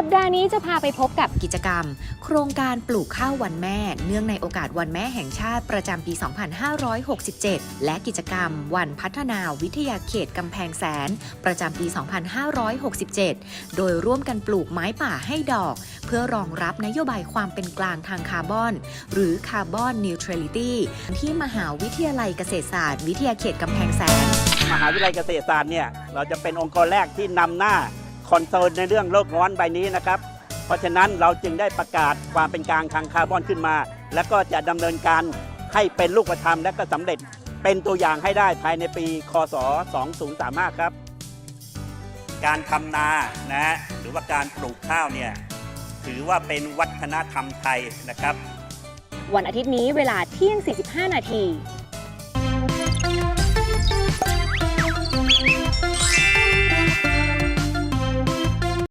สัปดาห์นี้จะพาไปพบกับกิจกรรม โครงการปลูกข้าววันแม่ เนื่องในโอกาสวันแม่แห่งชาติประจำปี 2567 และกิจกรรม วันพัฒนาวิทยาเขตกำแพงแสน ประจำปี 2567 โดยร่วมกันปลูกไม้ป่าให้ดอก เพื่อรองรับนโยบายความเป็นกลางทางคาร์บอน หรือคาร์บอนนิวทรัลิตี้ที่มหาวิทยาลัยเกษตรศาสตร์ วิทยาเขตกำแพงแสน มหาวิทยาลัยเกษตรศาสตร์เนี่ยเราจะเป็นองค์กรแรกที่นำหน้า คอนเซิร์นในเรื่องโลกร้อนใบนี้นะครับ เพราะฉะนั้นเราจึงได้ประกาศความเป็นกลางทางคาร์บอนขึ้นมา แล้วก็จะดำเนินการให้เป็นลูกธรรมและก็สำเร็จเป็นตัวอย่างให้ได้ภายในปี คศ 2035 ครับ การทำนานะฮะหรือว่าการปลูกข้าวเนี่ยถือว่าเป็นวัฒนธรรมไทยนะครับ วันอาทิตย์นี้เวลาเที่ยง 45 นาที